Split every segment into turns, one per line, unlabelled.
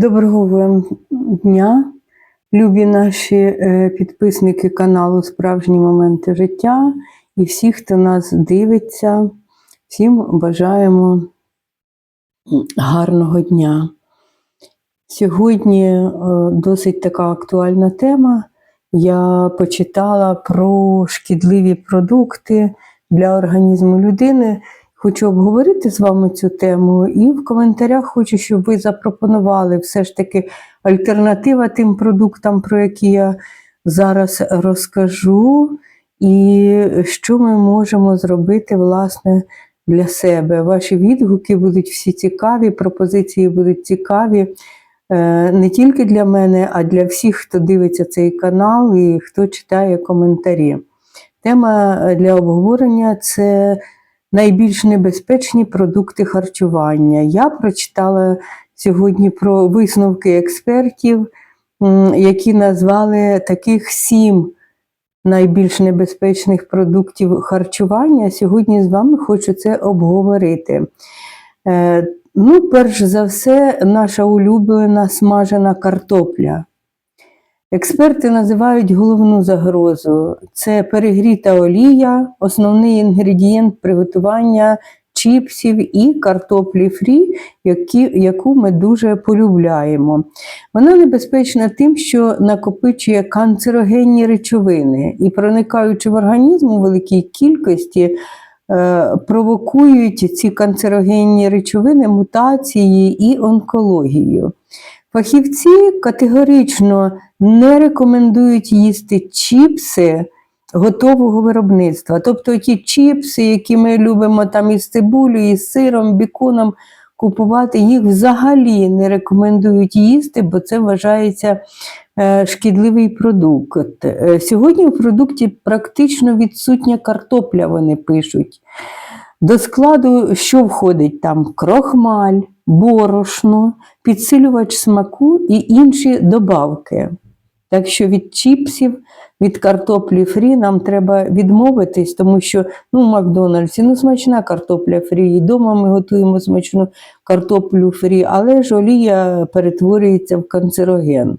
Доброго вам дня, любі наші е, підписники каналу Справжні моменти життя і всі, хто нас дивиться, всім бажаємо гарного дня. Сьогодні е, досить така актуальна тема. Я почитала про шкідливі продукти для організму людини. Хочу обговорити з вами цю тему, і в коментарях хочу, щоб ви запропонували все ж таки альтернатива тим продуктам, про які я зараз розкажу, і що ми можемо зробити власне для себе. Ваші відгуки будуть всі цікаві, пропозиції будуть цікаві. е, Не тільки для мене, а для всіх, хто дивиться цей канал і хто читає коментарі. Тема для обговорення це найбільш небезпечні продукти харчування. Я прочитала сьогодні про висновки експертів, які назвали таких сім найбільш небезпечних продуктів харчування. Сьогодні з вами хочу це обговорити. Е, Ну, перш за все, наша улюблена смажена картопля. Експерти називають головну загрозу. Це перегріта олія, основний інгредієнт приготування чіпсів і картоплі фрі, які, яку ми дуже полюбляємо. Вона небезпечна тим, що накопичує канцерогенні речовини і, проникаючи в організм у великій кількості, е, провокують ці канцерогенні речовини мутації і онкологію. Фахівці категорично не рекомендують їсти чіпси готового виробництва. Тобто ті чіпси, які ми любимо там із цибулею, із сиром, біконом купувати, їх взагалі не рекомендують їсти, бо це вважається е, шкідливий продукт. Е, Сьогодні в продукті практично відсутня картопля, вони пишуть. До складу, що входить там крохмаль, борошно, підсилювач смаку і інші добавки. Так що від чіпсів, від картоплі фрі нам треба відмовитись, тому що ну, в Макдональдсі ну, смачна картопля фрі, і вдома ми готуємо смачну картоплю фрі, але ж олія перетворюється в канцероген.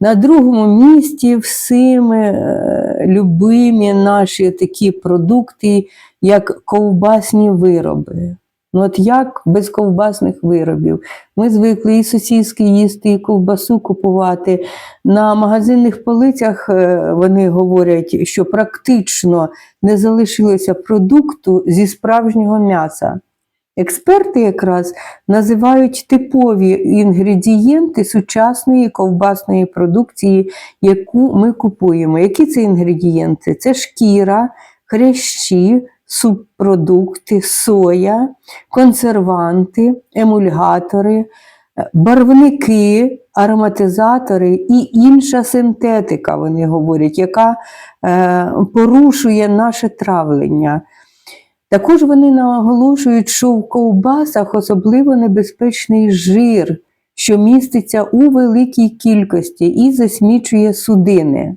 На другому місці всіми е, любимі наші такі продукти, як ковбасні вироби. Ну от як без ковбасних виробів? Ми звикли і сосиски їсти, і ковбасу купувати. На магазинних полицях е, вони говорять, що практично не залишилося продукту зі справжнього м'яса. Експерти якраз називають типові інгредієнти сучасної ковбасної продукції, яку ми купуємо. Які це інгредієнти? Це шкіра, хрящі, субпродукти, соя, консерванти, емульгатори, е, барвники, ароматизатори і інша синтетика, вони говорять, яка е, порушує наше травлення. Також вони наголошують, що в ковбасах особливо небезпечний жир, що міститься у великій кількості і засмічує судини.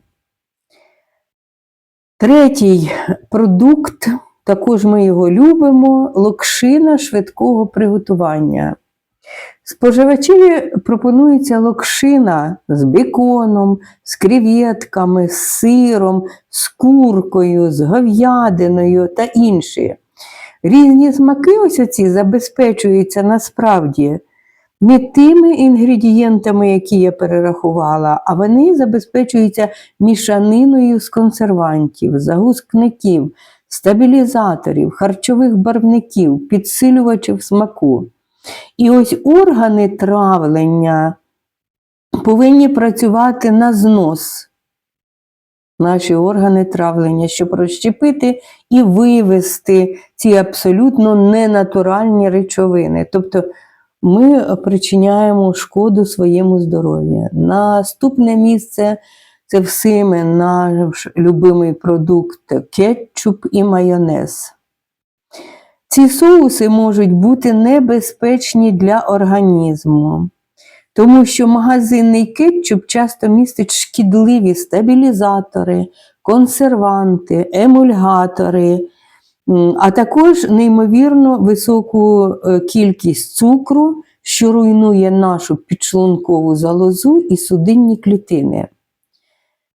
Третій продукт, також ми його любимо, локшина швидкого приготування. Споживачеві пропонується локшина з беконом, з креветками, з сиром, з куркою, з говядиною та інші. Різні смаки ось оці забезпечуються насправді не тими інгредієнтами, які я перерахувала, а вони забезпечуються мішаниною з консервантів, загускників, стабілізаторів, харчових барвників, підсилювачів смаку. І ось органи травлення повинні працювати на знос. Наші органи травлення, щоб розщепити і вивести ці абсолютно ненатуральні речовини. Тобто ми причиняємо шкоду своєму здоров'ю. Наступне місце це всіми наш любимий продукт кетчуп і майонез. Ці соуси можуть бути небезпечні для організму, тому що магазинний кетчуп часто містить шкідливі стабілізатори, консерванти, емульгатори, а також неймовірно високу е, кількість цукру, що руйнує нашу підшлункову залозу і судинні клітини.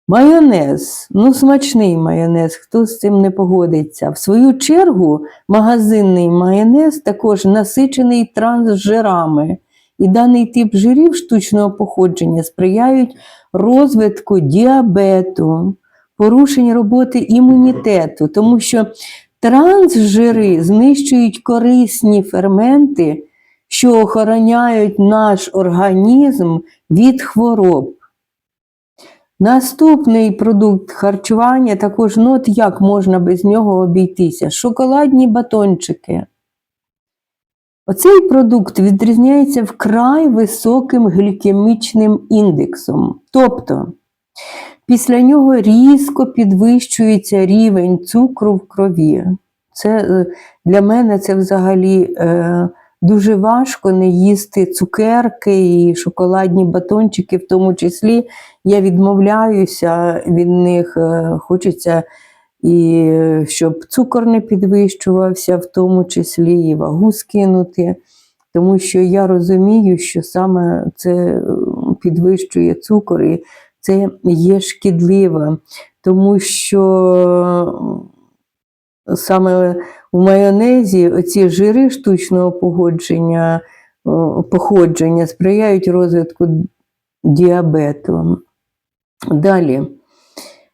Майонез, ну смачний майонез, хто з цим не погодиться. В свою чергу, магазинний майонез також насичений трансжирами, і даний тип жирів штучного походження сприяють розвитку діабету, порушень роботи імунітету, тому що трансжири знищують корисні ферменти, що охороняють наш організм від хвороб. Наступний продукт харчування також, ну от як можна без нього обійтися? Шоколадні батончики. Оцей продукт відрізняється вкрай високим глікемічним індексом. Тобто, після нього різко підвищується рівень цукру в крові. Це е, для мене це взагалі е, дуже важко не їсти цукерки і шоколадні батончики, в тому числі. Я відмовляюся від них, е, хочеться і щоб цукор не підвищувався, в тому числі і вагу скинути. Тому що я розумію, що саме це е, підвищує цукор, і це є шкідливо, тому що саме у майонезі оці жири штучного погодження, походження сприяють розвитку діабету. Далі.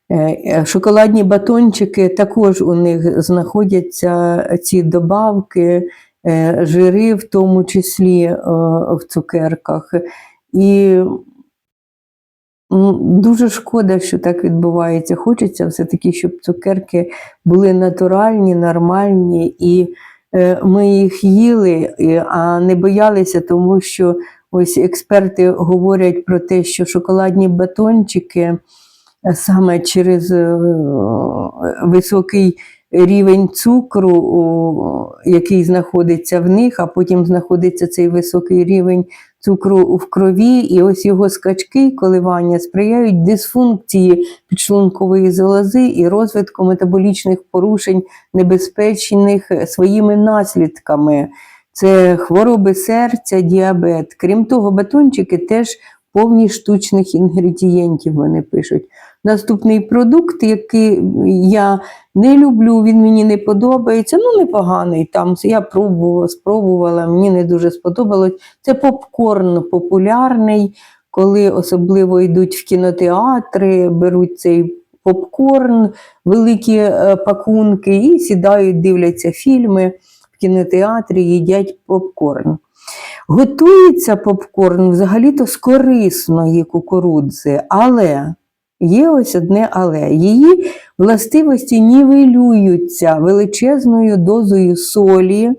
Е, е, Шоколадні батончики також у них знаходяться ці добавки, е, жири, в тому числі в цукерках. І дуже шкода, що так відбувається. Хочеться все-таки, щоб цукерки були натуральні, нормальні, і е, ми їх їли, а не боялися, тому що ось експерти говорять про те, що шоколадні батончики е, саме через е, високий рівень цукру, який знаходиться в них, а потім знаходиться цей високий рівень цукру в крові, і ось його скачки, коливання сприяють дисфункції підшлункової залози і розвитку метаболічних порушень, небезпечних своїми наслідками. Це хвороби серця, діабет. Крім того, батончики теж повні штучних інгредієнтів, вони пишуть. Наступний продукт, який я не люблю, він мені не подобається. Ну, непоганий там. Я пробувала, спробувала, мені не дуже сподобалось. Це попкорн популярний, коли особливо йдуть в кінотеатри, беруть цей попкорн, великі е, пакунки і сідають, дивляться фільми в кінотеатрі, їдять попкорн. Готується попкорн взагалі-то з корисної кукурудзи, але є ось одне але. Її властивості нівелюються величезною дозою солі,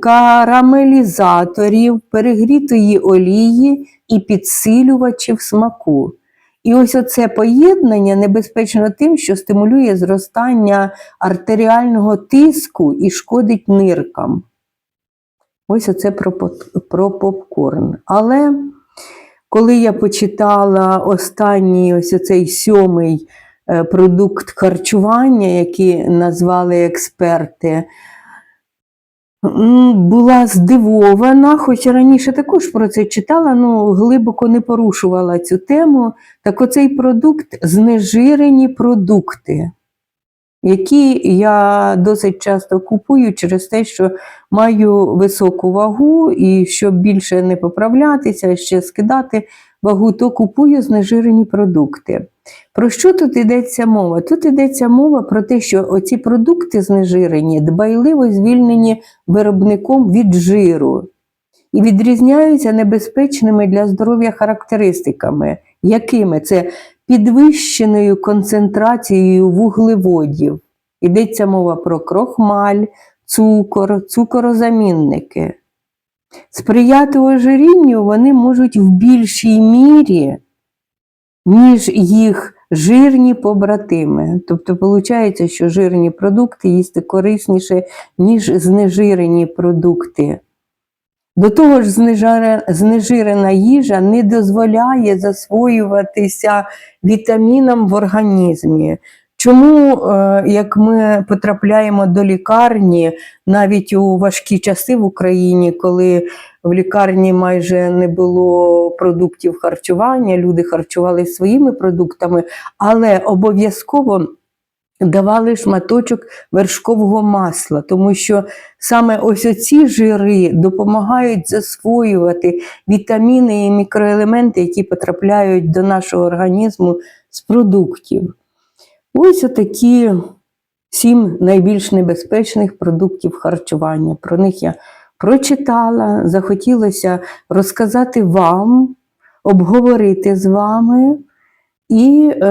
карамелізаторів, перегрітої олії і підсилювачів смаку. І ось оце поєднання небезпечно тим, що стимулює зростання артеріального тиску і шкодить ниркам. Ось оце про, попкорн. Але коли я почитала останній ось оцей сьомий е, продукт харчування, який назвали експерти, була здивована, хоч раніше також про це читала, ну глибоко не порушувала цю тему. Так оцей продукт знежирені продукти які я досить часто купую через те, що маю високу вагу, і щоб більше не поправлятися, ще скидати вагу, то купую знежирені продукти. Про що тут йдеться мова? Тут йдеться мова про те, що оці продукти знежирені, дбайливо звільнені виробником від жиру і відрізняються небезпечними для здоров'я характеристиками. Якими? Це підвищеною концентрацією вуглеводів. Йдеться мова про крохмаль, цукор, цукорозамінники. Сприяти ожирінню вони можуть в більшій мірі, ніж їх жирні побратими. Тобто, виходить, що жирні продукти їсти корисніше, ніж знежирені продукти. До того ж, знежирена їжа не дозволяє засвоюватися вітамінам в організмі. Чому, е, як ми потрапляємо до лікарні, навіть у важкі часи в Україні, коли в лікарні майже не було продуктів харчування, люди харчувалися своїми продуктами, але обов'язково давали шматочок вершкового масла, тому що саме ось оці жири допомагають засвоювати вітаміни і мікроелементи, які потрапляють до нашого організму з продуктів. Ось отакі сім найбільш небезпечних продуктів харчування. Про них я прочитала, захотілося розказати вам, обговорити з вами. І, е,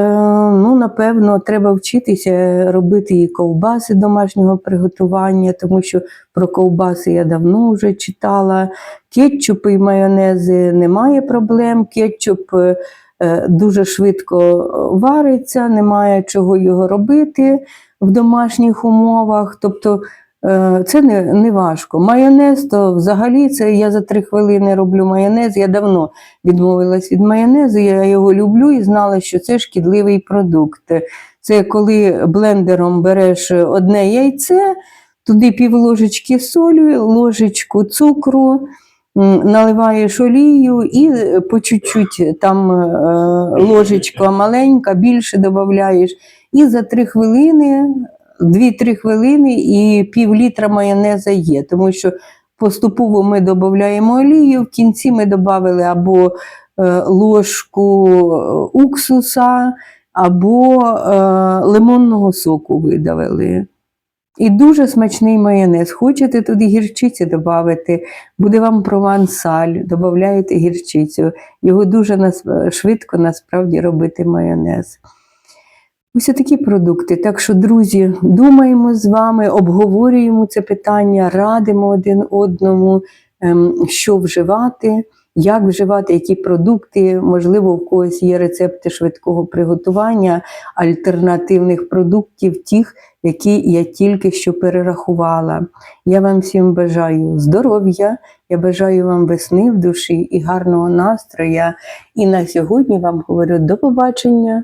ну, напевно, треба вчитися робити і ковбаси домашнього приготування, тому що про ковбаси я давно вже читала. Кетчупи і майонези немає проблем. Кетчуп е, е, дуже швидко вариться, немає чого його робити в домашніх умовах. Тобто це не, не важко. Майонез, то взагалі це я за три хвилини роблю майонез. Я давно відмовилась від майонезу, я його люблю і знала, що це шкідливий продукт. Це коли блендером береш одне яйце, туди пів ложечки солі, ложечку цукру, наливаєш олію і по чуть-чуть там е, ложечка маленька, більше додаєш. І за три хвилини, 2-3 хвилини і пів літра майонеза є, тому що поступово ми додаємо олію, в кінці ми додали або е, ложку е, уксуса, або е, лимонного соку видавили. І дуже смачний майонез. Хочете туди гірчиці додати, буде вам провансаль, додаєте гірчицю. Його дуже швидко насправді робити майонез. Ось такі продукти. Так що, друзі, думаємо з вами, обговорюємо це питання, радимо один одному, ем, що вживати, як вживати, які продукти. Можливо, в когось є рецепти швидкого приготування, альтернативних продуктів, тих, які я тільки що перерахувала. Я вам всім бажаю здоров'я, я бажаю вам весни в душі і гарного настрою. І на сьогодні вам говорю до побачення.